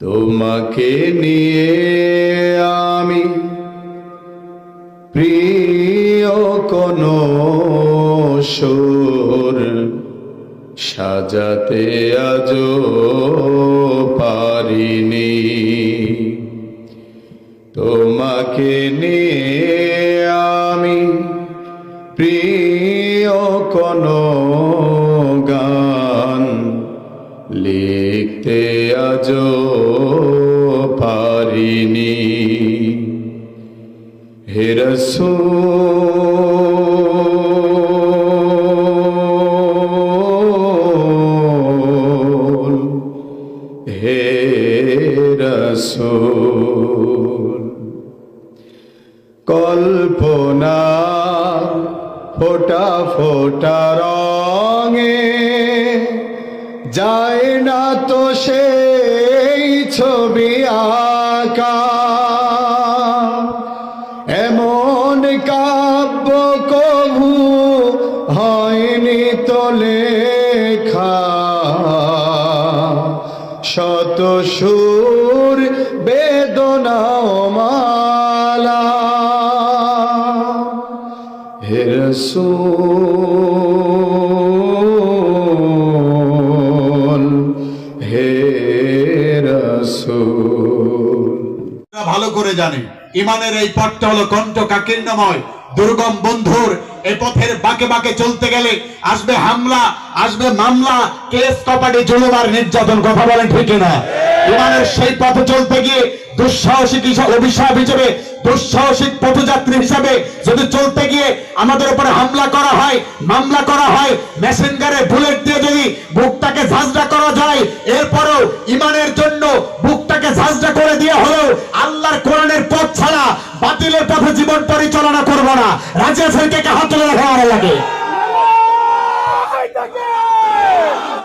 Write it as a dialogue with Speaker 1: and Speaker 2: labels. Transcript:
Speaker 1: তোমাকে নিয়ে আমি প্রিয় কোন সুর সাজাতে আজ পারিনি। তোমাকে নিয়ে আমি প্রিয় কোন গান লিখতে আজ পারিনি। হে রসূল কল্পনা ফোটা ফোটা রঙে যায় না তো সেই ছবি আঁকা। এমন কাব্য কভু হয়নি তো লেখা। শত সুর, বেদনা মালা। হে
Speaker 2: ভালো করে জানি। ইমানের এই পথটা হলো কণ্ঠ কাকীর্ণময় দুর্গম বন্ধুর। এই পথের বাঁকে বাঁকে চলতে গেলে আসবে হামলা, আসবে মামলা, কেস, কপাটে জুলুমার নির্যাতন, কথা বলেন ঠিক না ইমানের সেই পথে চলতে গিয়ে দুঃসাহসিক অভিশাপ হিসেবে, দুঃসাহসিক পথযাত্রী হিসাবে যদি চলতে গিয়ে আমাদের উপরে হামলা করা হয়, মামলা করা হয়, মেসেঞ্জারে বুলেট দিয়ে যদি বুকটাকে ঝাঁঝরা করা যায় এরপরও ইমানের জন্য বুকটাকে ঝাঁঝরা করে দিয়ে হলেও আল্লাহর কোরআনের পথ ছাড়া বাতিলের পথে জীবন পরিচালনা করব না। রাজ্যের সরকারকে হাত তুলে রাখেন